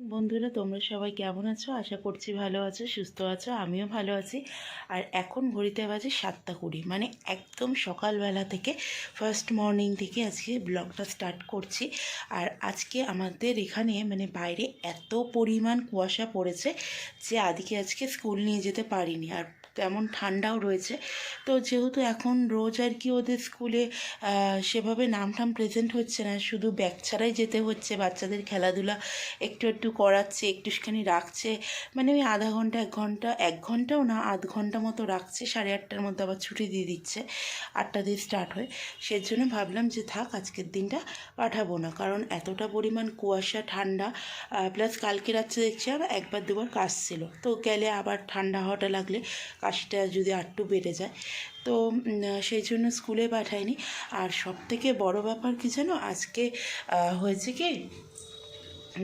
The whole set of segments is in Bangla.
বন্ধুরা, তোমরা সবাই কেমন আছো? আশা করছি ভালো আছো, সুস্থ আছো, আমিও ভালো আছি। আর এখন ঘড়িতে বাজে সাতটা কুড়ি মানে একদম সকালবেলা থেকে ফার্স্ট মর্নিং থেকে আজকে ব্লগটা স্টার্ট করছি। আর আজকে আমাদের এখানে মানে বাইরে এত পরিমাণ কুয়াশা পড়েছে যে আদিকে আজকে স্কুল নিয়ে যেতে পারিনি। আর তেমন ঠান্ডাও রয়েছে। তো যেহেতু এখন রোজ আর কি ওদের স্কুলে সেভাবে নাম টাম প্রেজেন্ট হচ্ছে না, শুধু ব্যাগ ছাড়াই যেতে হচ্ছে, বাচ্চাদের খেলাধুলা একটু একটু করাচ্ছে, একটুখানি রাখছে মানে ওই আধা ঘণ্টা, এক ঘণ্টা, এক ঘন্টাও না, আধ ঘণ্টা মতো রাখছে, সাড়ে আটটার মধ্যে আবার ছুটি দিয়ে দিচ্ছে, আটটা দিয়ে স্টার্ট হয়। সেজন্য ভাবলাম যে থাক, আজকের দিনটা পাঠাবো না, কারণ এতটা পরিমাণ কুয়াশা, ঠান্ডা প্লাস কালকে রাত্রে দেখছি আর একবার দুবার কাশছিল। তো গেলে আবার ঠান্ডা হওয়াটা লাগলে কাশিটা যদি আটটু বেড়ে যায়। তো সেই জন্য স্কুলে পাঠায়নি আর সব থেকে বড় ব্যাপার কি জানো? আজকে হয়েছে কি?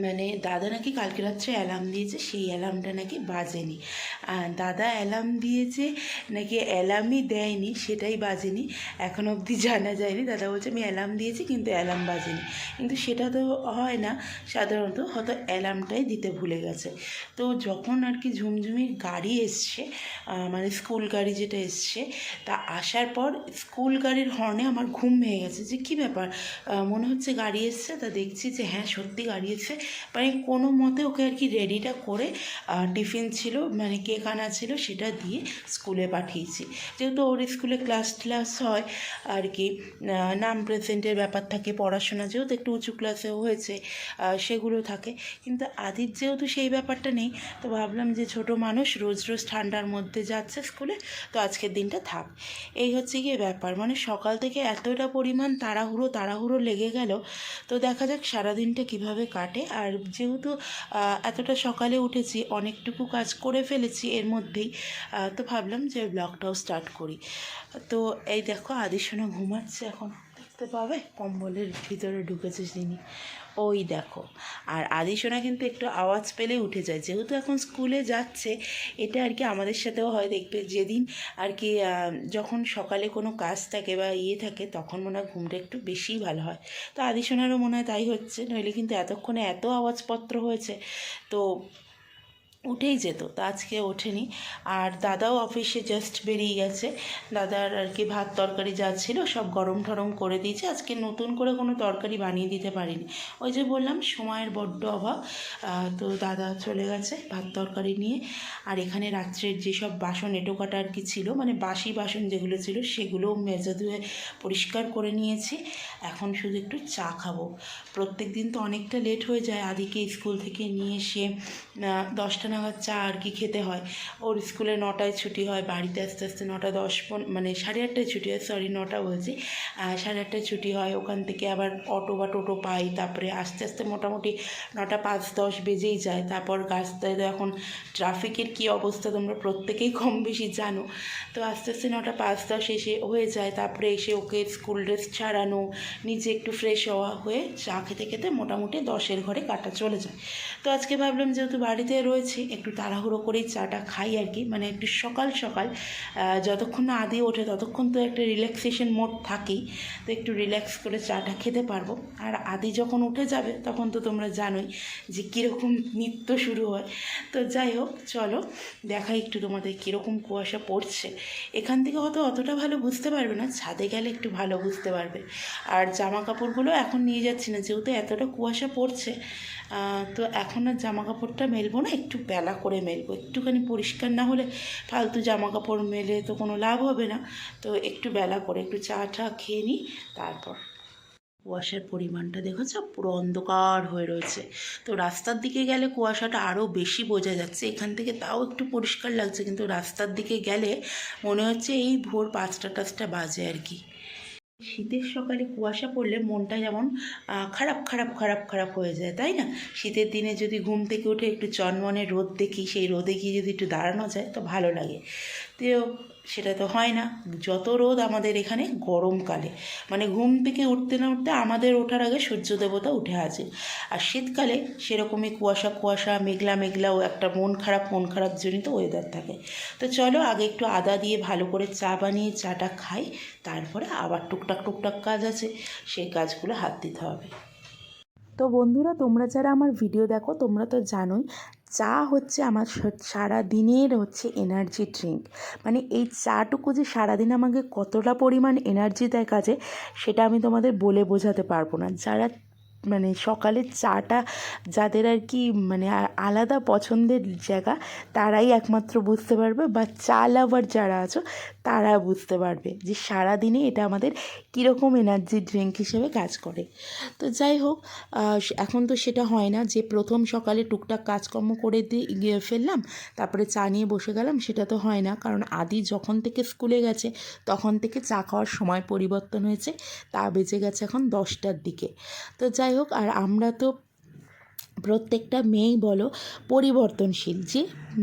মানে দাদা নাকি কালকে রাত্রে অ্যালার্ম দিয়েছে, সেই অ্যালার্মটা নাকি বাজেনি। আর দাদা অ্যালার্ম দিয়েছে নাকি অ্যালার্মই দেয়নি, সেটাই বাজেনি। এখন অবধি জানা যায়নি। দাদা বলছে, আমি অ্যালার্ম দিয়েছি, কিন্তু অ্যালার্ম বাজেনি। কিন্তু সেটা তো হয় না, সাধারণত হয়তো অ্যালার্মটাই দিতে ভুলে গেছে। তো যখন আর কি ঝুমঝুমির গাড়ি এসছে মানে স্কুল গাড়ি যেটা এসছে, তা আসার পর স্কুল গাড়ির হর্নে আমার ঘুম ভেঙে গেছে। যে কী ব্যাপার? মনে হচ্ছে গাড়ি এসছে, তা দেখছি যে হ্যাঁ সত্যি গাড়ি এসছে। মানে কোনো মতে ওকে আর কি রেডিটা করে টিফিন ছিল মানে কেক আনা ছিল, সেটা দিয়ে স্কুলে পাঠিয়েছি। যেহেতু ওর স্কুলে ক্লাস ক্লাস হয়, আর কি নাম প্রেজেন্টের ব্যাপার থাকে, পড়াশোনা যেহেতু একটু উঁচু ক্লাসেও হয়েছে সেগুলো থাকে। কিন্তু আদির যেহেতু সেই ব্যাপারটা নেই, তো ভাবলাম যে ছোট মানুষ রোজ রোজ ঠান্ডার মধ্যে যাচ্ছে স্কুলে, তো আজকের দিনটা থাক। এই হচ্ছে গিয়ে ব্যাপার মানে সকাল থেকে এতটা পরিমাণ তাড়াহুড়ো তাড়াহুড়ো লেগে গেল, তো দেখা যাক সারাদিনটা কীভাবে কাটে। আর যেহেতু এতটা সকালে উঠেছি, অনেকটুকু কাজ করে ফেলেছি এর মধ্যেই তো ভাবলাম যে ব্লগটাও স্টার্ট করি। তো এই দেখো আদি আদিসোনা ঘুমাচ্ছে এখন। দেখতে পাবে? কম্বলের ভিতরে ঢুকেছে তিনি ওই দেখো। আর আদিসোনা কিন্তু একটু আওয়াজ পেলে উঠে যায়। যেহেতু এখন স্কুলে যাচ্ছে, এটা আর কি আমাদের সাথেও হয় দেখবে। যেদিন আর কি যখন সকালে কোনো কাজ থাকে বা ইয়ে থাকে, তখন মনে হয় ঘুমটা একটু বেশিই ভালো হয়। তো আদিসোনারও মনে হয় তাই হচ্ছে। নইলে কিন্তু এতক্ষণে এত আওয়াজপত্র হয়েছে। তো উঠেই যেত, তা আজকে ওঠেনি। আর দাদাও অফিসে জাস্ট বেরিয়ে গেছে। দাদার আর কি ভাত তরকারি যা ছিল সব গরম টরম করে দিয়েছে। আজকে নতুন করে কোনো তরকারি বানিয়ে দিতে পারিনি। ওই যে বললাম, সময়ের বড্ড অভাব। তো দাদা চলে গেছে ভাত তরকারি নিয়ে। আর এখানে রাত্রের যেসব বাসন, এটো কাটা আর কি ছিল মানে বাসি বাসন যেগুলো ছিল সেগুলো মেজে ধুয়ে পরিষ্কার করে নিয়েছি। এখন শুধু একটু চা খাব। প্রত্যেক দিন তো অনেকটা লেট হয়ে যায়। আদিকে স্কুল থেকে নিয়ে এসে দশটা নাগাদ চা আর কি খেতে হয়। ওর স্কুলে নটায় ছুটি হয়, বাড়িতে আস্তে আস্তে নটা দশ মানে সাড়ে আটটায় ছুটি হয় সরি নটা বলছি। সাড়ে আটটায় ছুটি হয়, ওখান থেকে আবার অটো বা টোটো পাই, তারপরে আস্তে আস্তে মোটামুটি নটা পাঁচ দশ বেজেই যায়। তারপর রাস্তায় তো এখন ট্রাফিকের কী অবস্থা তোমরা প্রত্যেকেই কম বেশি জানো। তো আস্তে আস্তে নটা পাঁচ দশ এসে হয়ে যায়, তারপরে এসে ওকে স্কুল ড্রেস ছাড়ানো, নিজে একটু ফ্রেশ হওয়া হয়ে চা খেতে খেতে মোটামুটি দশের ঘরে কাটা চলে যায়। তো আজকে ভাবলাম যেহেতু বাড়িতে রয়েছি একটু তাড়াহুড়ো করেই চাটা খাই আর কি। মানে একটু সকাল সকাল যতক্ষণ না আদি ওঠে ততক্ষণ তো একটা রিল্যাক্সেশন মোড থাকেই। তো একটু রিল্যাক্স করে চাটা খেতে পারব। আর আদি যখন উঠে যাবে, তখন তো তোমরা জানোই যে কীরকম নৃত্য শুরু হয়। তো যাই হোক, চলো দেখাই একটু তোমাদের কীরকম কুয়াশা পড়ছে। এখান থেকে হয়তো অতটা ভালো বুঝতে পারবে না, ছাদে গেলে একটু ভালো বুঝতে পারবে। আর জামা কাপড়গুলো এখন নিয়ে যাচ্ছি না, যেহেতু এতটা কুয়াশা পড়ছে তো এখন আর জামা কাপড়টা মেলবো না, একটু বেলা করে মেলবো। একটুখানি পরিষ্কার না হলে ফালতু জামা কাপড় মেলে তো কোনো লাভ হবে না। তো একটু বেলা করে একটু চা টা খেয়ে নিই, তারপর কুয়াশার পরিমাণটা দেখেছ পুরো অন্ধকার হয়ে রয়েছে। তো রাস্তার দিকে গেলে কুয়াশাটা আরও বেশি বোঝা যাচ্ছে। এখান থেকে তাও একটু পরিষ্কার লাগছে, কিন্তু রাস্তার দিকে গেলে মনে হচ্ছে এই ভোর পাঁচটা টাচটা বাজে আর কি। শীতের সকালে কুয়াশা পড়লে মনটা যেমন খারাপ খারাপ খারাপ খারাপ হয়ে যায়, তাই না? শীতের দিনে যদি ঘুম থেকে উঠে একটু চনমনে রোদ দেখি, সেই রোদে গিয়ে যদি একটু দাঁড়ানো যায়, তো ভালো লাগে। তো সেটা তো হয় না। যত রোদ আমাদের এখানে গরমকালে মানে ঘুম থেকে উঠতে না উঠতে আমাদের ওঠার আগে সূর্য দেবতা উঠে আছে আর শীতকালে সেরকমই কুয়াশা কুয়াশা, মেঘলা মেঘলাও একটা মন খারাপ মন খারাপ জনিত ওয়েদার থাকে। তো চলো আগে একটু আদা দিয়ে ভালো করে চা বানিয়ে, চাটা খাই, তারপরে আবার টুকটাক টুকটাক কাজ আছে, সেই কাজগুলো হাত দিতে হবে। তো বন্ধুরা, তোমরা যারা আমার ভিডিও দেখো, তোমরা তো জানোই চা হচ্ছে আমার সারা দিনের হচ্ছে এনার্জি ড্রিঙ্ক মানে এই চাটুকু যে সারাদিন আমাকে কতটা পরিমাণ এনার্জি দেয় কাজে, সেটা আমি তোমাদের বলে বোঝাতে পারব না। যারা মানে সকালের চাটা যাদের আর কি মানে আলাদা পছন্দের জায়গা, তারাই একমাত্র বুঝতে পারবে বা চা লাভার যারা আছো, তারা বুঝতে পারবে যে সারাদিনে এটা আমাদের কীরকম এনার্জি ড্রিঙ্ক হিসেবে কাজ করে। তো যাই হোক এখন তো সেটা হয় না যে প্রথম সকালে টুকটাক কাজকর্ম করে দিয়ে ফেললাম, তারপরে চা নিয়ে বসে গেলাম, সেটা তো হয় না। কারণ আদি যখন থেকে স্কুলে গেছে, তখন থেকে চা খাওয়ার সময় পরিবর্তন হয়েছে, তা বেজে গেছে এখন দশটার দিকে। তো যাই হোক আর আমরা তো প্রত্যেকটা মেয়েই বলো পরিবর্তনশীল যে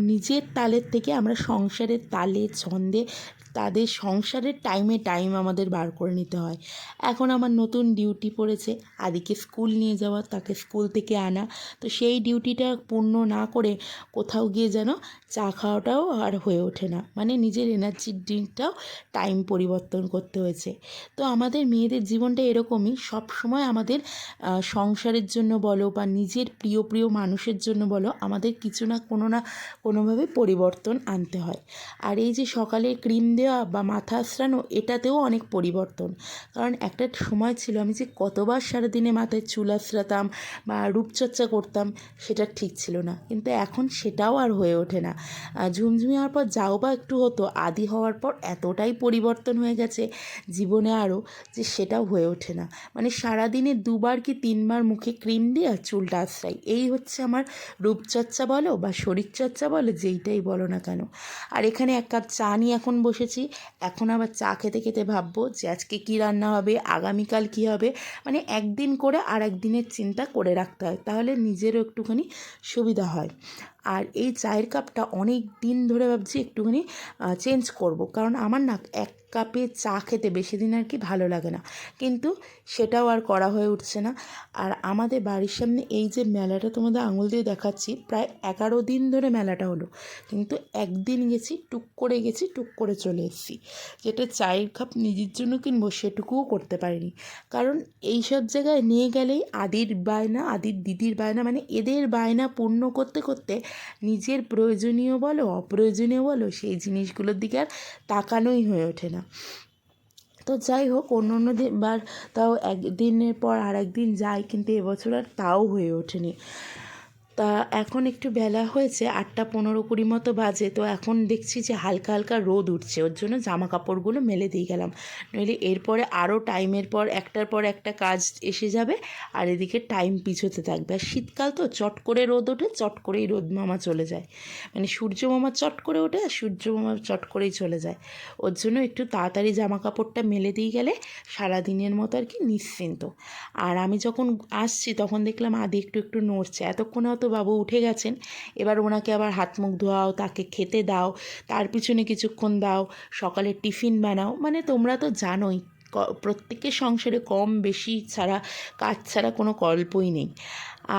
নিজের তালের থেকে আমরা সংসারের তালে, ছন্দে তাদের সংসারের টাইমে টাইম আমাদের বার করে নিতে হয়। এখন আমার নতুন ডিউটি পড়েছে, আদিকে স্কুল নিয়ে যাওয়া, তাকে স্কুল থেকে আনা। তো সেই ডিউটিটা পূর্ণ না করে কোথাও গিয়ে যেন চা খাওয়াটাও আর হয়ে ওঠে না। মানে নিজের এনার্জি ড্রিঙ্কটাও টাইম পরিবর্তন করতে হয়েছে। তো আমাদের মেয়েদের জীবনটা এরকমই, সব সময় আমাদের সংসারের জন্য বলো বা নিজের প্রিয় প্রিয় মানুষের জন্য বলো, আমাদের কিছু না কোনো না কোনোভাবে পরিবর্তন আনতে হয়। আর এই যে সকালে ক্রিম দেওয়া বা মাথা আশ্রানো এটাতেও অনেক পরিবর্তন। কারণ একটা সময় ছিল আমি যে কতবার সারাদিনে মাথায় চুল আশ্রাতাম বা রূপচর্চা করতাম, সেটা ঠিক ছিল না। কিন্তু এখন সেটাও আর হয়ে ওঠে না। ঝুমঝুমি হওয়ার পর যাও বা একটু হতো, আদি হওয়ার পর এতটাই পরিবর্তন হয়ে গেছে জীবনে আরও যে সেটাও হয়ে ওঠে না। মানে সারাদিনে দুবার কি তিনবার মুখে ক্রিম দিয়ে চুলটা আশ্রাই এই হচ্ছে আমার রূপচর্চা বলো বা শরীরচর্চা বলো যেইটাই বলো না কেন? আর এখানে এক কাপ চা নিয়ে এখন বসেছি। এখন আবার চা খেতে খেতে ভাববো যে আজকে কী রান্না হবে, আগামীকাল কী হবে? মানে একদিন করে আর একদিনের চিন্তা করে রাখতে হয়। তাহলে নিজেরও একটুখানি সুবিধা হয়। আর এই চায়ের কাপটা অনেক দিন ধরে ভাবছি একটুখানি চেঞ্জ করব। কারণ আমার না এক কাপে চা খেতে বেশি দিন আর কি ভালো লাগে না। কিন্তু সেটাও আর করা হয়ে উঠছে না। আর আমাদের বাড়ির সামনে এই যে মেলাটা তোমাদের আঙুল দিয়ে দেখাচ্ছি, প্রায় এগারো দিন ধরে মেলাটা হলো। কিন্তু একদিন গেছি, টুক করে গেছি, টুক করে চলে এসেছি। যেটা চায়ের কাপ নিজের জন্য কিনবো সেটুকুও করতে পারিনি। কারণ এই সব জায়গায় নিয়ে গেলেই আদির বায়না, আদির দিদির বায়না মানে এদের বায়না পূর্ণ করতে করতে নিজের প্রয়োজনীয় বলো, অপ্রয়োজনীয় বলো, সেই জিনিসগুলোর দিকে আর তাকানোই হয়ে ওঠে না। তো যাই হোক, অন্য অন্য বার তাও একদিনের পর আর একদিন যাই কিন্তু এবছর আর তাও হয়ে ওঠেনি। তা এখন একটু বেলা হয়েছে, আটটা পনেরো কুড়ি মতো বাজে। তো এখন দেখছি যে হালকা হালকা রোদ উঠছে, ওর জন্য জামা কাপড়গুলো মেলে দিয়ে গেলাম। নইলে এরপরে আরও টাইমের পর, একটার পর একটা কাজ এসে যাবে, আর এদিকে টাইম পিছোতে থাকবে। আর শীতকাল তো, চট করে রোদ ওঠে, চট করেই রোদ মামা চলে যায়। মানে সূর্য মামা চট করে ওঠে, আর সূর্য মামা চট করেই চলে যায়। ওর জন্য একটু তাড়াতাড়ি জামা কাপড়টা মেলে দিয়ে গেলে সারাদিনের মতো আর কি নিশ্চিন্ত। আর আমি যখন আসছি, তখন দেখলাম আদি একটু একটু নড়ছে। এতক্ষণে তো বাবু উঠে গেছেন। এবার ওনাকে আবার হাত মুখ ধোয়াও, তাকে খেতে দাও, তার পিছনে কিছুক্ষণ দাও সকালে টিফিন বানাও। মানে তোমরা তো জানোই প্রত্যেকের সংসারে কম বেশি ছাড়া, কাজ ছাড়া কোনো গল্পই নেই।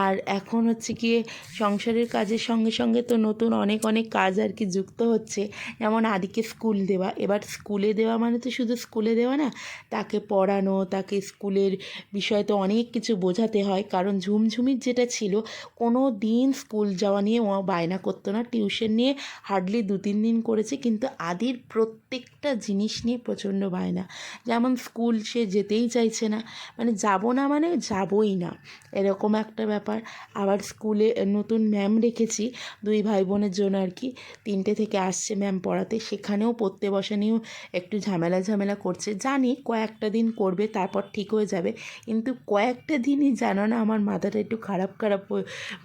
আর এখন হচ্ছে গিয়ে সংসারের কাজের সঙ্গে সঙ্গে তো নতুন অনেক অনেক কাজ আর কি যুক্ত হচ্ছে। যেমন আদিকে স্কুল দেওয়া, এবার স্কুলে দেওয়া মানে তো শুধু স্কুলে দেওয়া না, তাকে পড়ানো, তাকে স্কুলের বিষয়ে তো অনেক কিছু বোঝাতে হয়। কারণ ঝুমঝুমির যেটা ছিল, কোনো দিন স্কুল যাওয়া নিয়ে ও বায়না করতো না, টিউশন নিয়ে হার্ডলি দু তিন দিন করেছে, কিন্তু আদির প্রত্যেকটা জিনিস নিয়ে প্রচণ্ড বায়না। যেমন স্কুল, সে যেতেই চাইছে না। মানে যাব না মানে যাবই না। এরকম একটা ব্যাপার। আবার স্কুলে নতুন ম্যাম রেখেছি, দুই ভাই বোনের জন্য আর কি। তিনটে থেকে আসছে ম্যাম পড়াতে। সেখানেও পড়তে বসা নিয়েও একটু ঝামেলা ঝামেলা করছে। জানি কয়েকটা দিন করবে, তারপর ঠিক হয়ে যাবে। কিন্তু কয়েকটা দিনই জানো না আমার মাথাটা একটু খারাপ খারাপ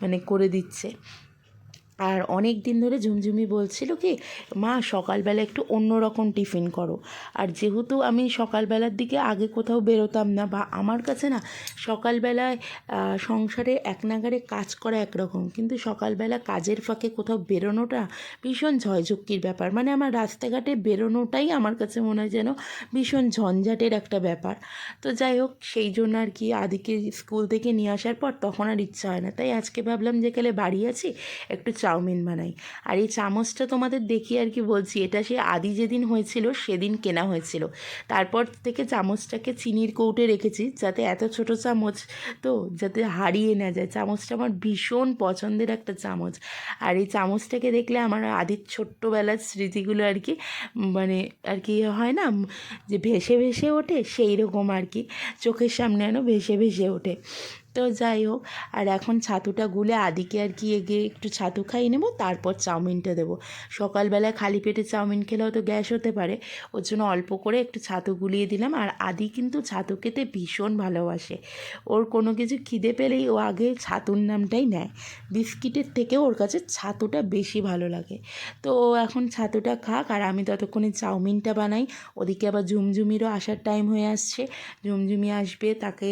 মানে করে দিচ্ছে। আর অনেক দিন ধরে ঝুমঝুমি বলছিল কি, মা, সকালবেলা একটু অন্য রকম টিফিন করো। আর যেহেতু আমি সকালবেলার দিকে আগে কোথাও বেরোতাম না বা আমার কাছে না, সকালবেলায় সংসারে এক নাগারে কাজ করা একরকম। কিন্তু সকালবেলা কাজের ফাঁকে কোথাও বেরোনোটা ভীষণ ঝয়ঝক্কির ব্যাপার। মানে আমার রাস্তাঘাটে বেরোনোটাই আমার কাছে মনে হয় যেন ভীষণ ঝঞ্ঝাটের একটা ব্যাপার। তো যাই হোক, সেই জন্য আর কি আদিকে স্কুল থেকে নিয়ে আসার পর তখন আর ইচ্ছা হয় না। তাই আজকে ভাবলাম যে, কালে বাড়ি আছি, একটু চা চাউমিন বানাই। আর এই চামচটা তোমাদের দেখি আর কি বলছি, এটা সে আদি যেদিন হয়েছিল, সেদিন কেনা হয়েছিল। তারপর থেকে চামচটাকে চিনির কৌটে রেখেছি, যাতে এত ছোট চামচ তো যাতে হারিয়ে না যায়। চামচটা আমার ভীষণ পছন্দের একটা চামচ। আর এই চামচটাকে দেখলে আমার আদির ছোট্টবেলার স্মৃতিগুলো আর কি মানে আর কি হয় না, যে ভেসে ভেসে ওঠে সেই রকম আর কি। চোখের সামনে যেন ভেসে ভেসে ওঠে। তো যাই হোক, আর এখন ছাতুটা গুলে আদিকে আর কি এগিয়ে একটু ছাতু খাইয়ে নেব, তারপর চাউমিনটা দেবো। সকালবেলায় খালি পেটে চাউমিন খেলেও তো গ্যাস হতে পারে, ওর জন্য অল্প করে একটু ছাতু গুলিয়ে দিলাম, আর আদি কিন্তু ছাতু খেতে ভীষণ ভালোবাসে। ওর কোনো কিছু খিদে পেলেই ও আগে ছাতুর নামটাই নেয়। বিস্কিটের থেকে ওর কাছে ছাতুটা বেশি ভালো লাগে। তো ও এখন ছাতুটা খাক, আর আমি ততক্ষণে চাউমিনটা বানাই। ওদিকে আবার ঝুমঝুমিরও আসার টাইম হয়ে আসছে। ঝুমঝুমি আসবে, তাকে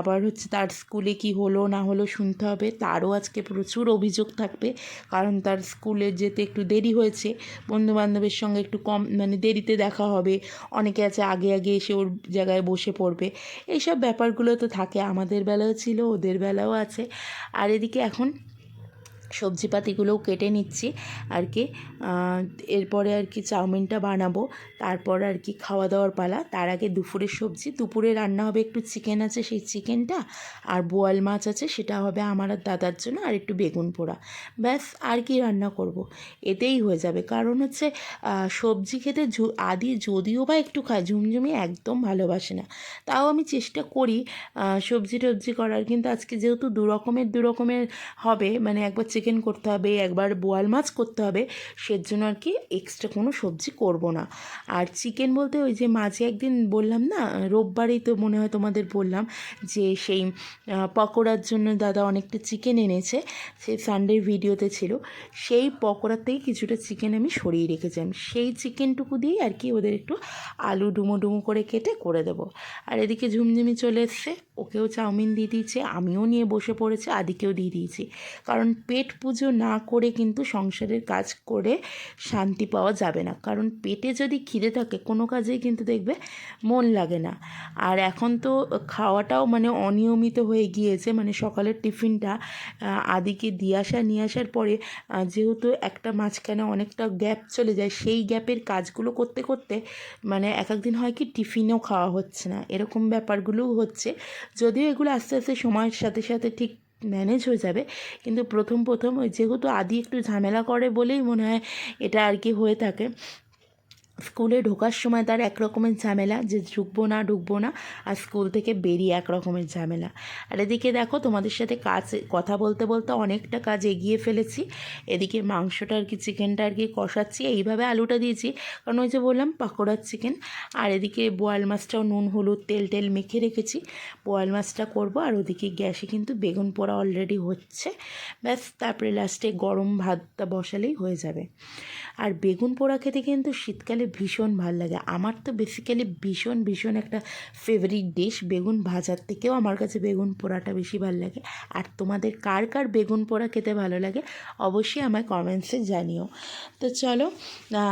আবার হচ্ছে তার স্কুলে কি হলো, না হলো শুনতে হবে। তারও আজকে প্রচুর অভিযোগ থাকবে, কারণ তার স্কুলে যেতে একটু দেরি হয়েছে। বন্ধুবান্ধবের সঙ্গে একটু কম মানে দেরিতে দেখা হবে। অনেকে আছে আগে আগে এসে ওর জায়গায় বসে পড়বে। এইসব ব্যাপারগুলো তো থাকে। আমাদের বেলাও ছিল, ওদের বেলাও আছে। আর এদিকে এখন সবজিপাতিগুলোও কেটে নিচ্ছি আর কি। এরপরে আর কি চাউমিনটা বানাবো। তারপর আর কি খাওয়া দাওয়ার পালা। তার আগে দুপুরের সবজি। দুপুরে রান্না হবে একটু চিকেন আছে, সেই চিকেনটা। আর বোয়াল মাছ আছে, সেটা হবে আমার আর দাদার জন্য আর একটু বেগুন পোড়া। ব্যাস, আর কি রান্না করব। এতেই হয়ে যাবে। কারণ হচ্ছে সবজি খেতে আদি যদিও বা একটু খায় ঝুমঝুমি একদম ভালোবাসে না। তাও আমি চেষ্টা করি সবজি টবজি করার। কিন্তু আজকে যেহেতু দু রকমের দু রকমের হবে মানে একবার চিকেন করতে হবে, একবার বোয়াল মাছ করতে হবে, সেজন্য আর কি এক্সট্রা কোনো সবজি করব না। আর চিকেন বলতে ওই যে মাঝে একদিন বললাম না, রোববারেই তো মনে হয় তোমাদের বললাম যে সেই পকোড়ার জন্য দাদা অনেকটা চিকেন এনেছে সেই সানডের ভিডিওতে ছিল। সেই পকোড়াতেই কিছুটা চিকেন আমি সরিয়ে রেখেছিলাম। সেই চিকেনটুকু দিয়েই আর কি ওদের একটু আলু ডুমো ডুমো করে কেটে করে দেবো। আর এদিকে ঝুমঝুমি চলে এসছে। ওকেও চাউমিন দিয়ে দিয়েছে, আমিও নিয়ে বসে পড়েছি, আদিকেও দিয়ে দিয়েছি। কারণ পেট পুজো না করে কিন্তু সংসারের কাজ করে শান্তি পাওয়া যাবে না। কারণ পেটে যদি খিদে থাকে, কোনো কাজেই কিন্তু দেখবে মন লাগে না। আর এখন তো খাওয়াটাও মানে অনিয়মিত হয়ে গিয়েছে মানে সকালের টিফিনটা আদিকে দিয়ে আসা, নিয়ে আসার পরে যেহেতু একটা মাঝখানে অনেকটা গ্যাপ চলে যায়, সেই গ্যাপের কাজগুলো করতে করতে মানে এক একদিন হয় কি টিফিনও খাওয়া হচ্ছে না। এরকম ব্যাপারগুলোও হচ্ছে। যদিও এগুলো আস্তে আস্তে সময়ের সাথে সাথে ঠিক ম্যানেজ হয়ে যাবে, কিন্তু প্রথম প্রথম ওই যেহেতু আদি একটু ঝামেলা করে বলেই মনে হয় এটা আর কি হয়ে থাকে। স্কুলে ঢোকার সময় তার এক রকমের ঝামেলা যে ঢুকবো না ঢুকবো না, আর স্কুল থেকে বেরিয়ে এক রকমের ঝামেলা। আর এদিকে দেখো, তোমাদের সাথে কাজ, কথা বলতে বলতে অনেকটা কাজ এগিয়ে ফেলেছি। এদিকে মাংসটা আর কি, চিকেনটা আর কি কষাচ্ছি। এইভাবে আলুটা দিয়েছি, কারণ ওই যে বললাম, পাকোড়ার চিকেন। আর এদিকে বোয়াল মাছটাও নুন, হলুদ, তেল, টেল মেখে রেখেছি। বোয়াল মাছটা করব, আর ওদিকে গ্যাসে কিন্তু বেগুন পোড়া অলরেডি হচ্ছে। ব্যাস, তারপরে লাস্টে গরম ভাতটা বসালেই হয়ে যাবে। আর বেগুন পোড়া খেতে কিন্তু শীতকালে ভীষণ ভালো লাগে। আমার তো বেসিক্যালি ভীষণ ভীষণ একটা ফেভারিট ডিশ বেগুন ভাজার থেকেও আমার কাছে বেগুন পোড়াটা বেশি ভালো লাগে। আর তোমাদের কার কার বেগুন পোড়া খেতে ভালো লাগে অবশ্যই আমায় কমেন্টসে জানিও। তো চলো,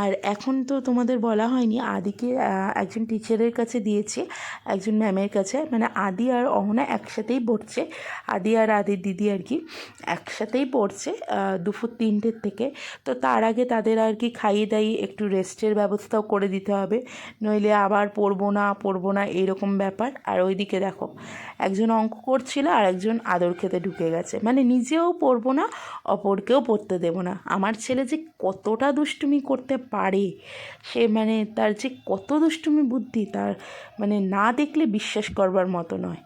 আর এখন তো তোমাদের বলা হয়নি, আদিকে একজন টিচারের কাছে দিয়েছে, একজন ম্যামের কাছে। মানে আদি আর অহনা একসাথেই পড়ছে। আদি আর আদির দিদি আর কি একসাথেই পড়ছে দুপুর তিনটের থেকে। তো তার আগে তাদের আর কি খাইয়ে দাইয়ে একটু রেস্টের ব্যবস্থাও করে দিতে হবে। নইলে আবার পড়ব না পড়ব না, এইরকম ব্যাপার। আর ওইদিকে দেখো, একজন অঙ্ক করছিল আর একজন আদর খেতে ঢুকে গেছে। মানে নিজেও পড়ব না, অপরকেও পড়তে দেবো না। আমার ছেলে যে কতটা দুষ্টুমি করতে পারে, সে মানে তার যে কত দুষ্টুমি বুদ্ধি, তার মানে না দেখলে বিশ্বাস করবার মতো নয়।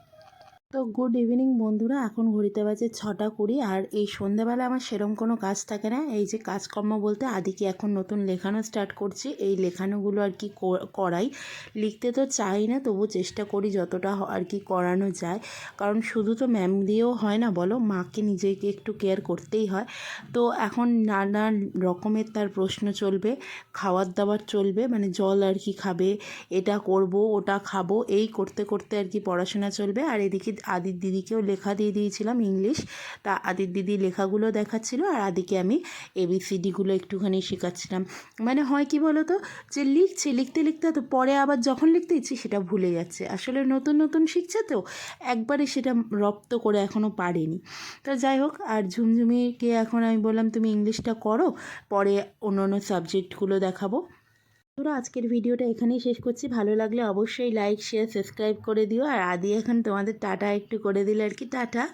তো গুড ইভিনিং বন্ধুরা, এখন ঘড়িতে বাজে ছটা কুড়ি আর এই সন্ধ্যাবেলা আমার সেরম কোনো কাজ থাকে না। এই যে কাজকর্ম বলতে আদিকে এখন নতুন লেখানো স্টার্ট করছি। এই লেখানোগুলো আর কি করাই। লিখতে তো চাই না, তবু চেষ্টা করি যতটা আর কি করানো যায়। কারণ শুধু তো ম্যাম দিয়েও হয় না বলো, মাকে নিজেকে একটু কেয়ার করতেই হয়। তো এখন নানান রকমের তার প্রশ্ন চলবে খাবার দাবার চলবে মানে জল আর কি খাবে, এটা করব, ওটা খাব, এই করতে করতে আর কি পড়াশোনা চলবে। আর এদিকে আদির দিদিকেও লেখা দিয়ে দিয়েছিলাম ইংলিশ। তা আদির দিদি লেখাগুলো দেখাচ্ছিল আর আদিকে আমি এবিসিডিগুলো একটুখানি শেখাচ্ছিলাম। মানে হয় কি বলো তো যে লিখছে, লিখতে লিখতে তো পরে আবার যখন লিখতে ইচ্ছে সেটা ভুলে যাচ্ছে। আসলে নতুন নতুন শিখছে তো একবারে সেটা রপ্ত করে এখনও পারেনি। তো যাই হোক, আর ঝুমঝুমিকে এখন আমি বললাম, তুমি ইংলিশটা করো, পরে অন্য অন্য সাবজেক্টগুলো দেখাবো। তোরা আজকের ভিডিওটা এখানেই শেষ করছি। ভালো লাগলে অবশ্যই লাইক শেয়ার সাবস্ক্রাইব করে দিও। আর আদি এখন তোমাদের টাটা একটু করে দিলে আর কি, টাটা।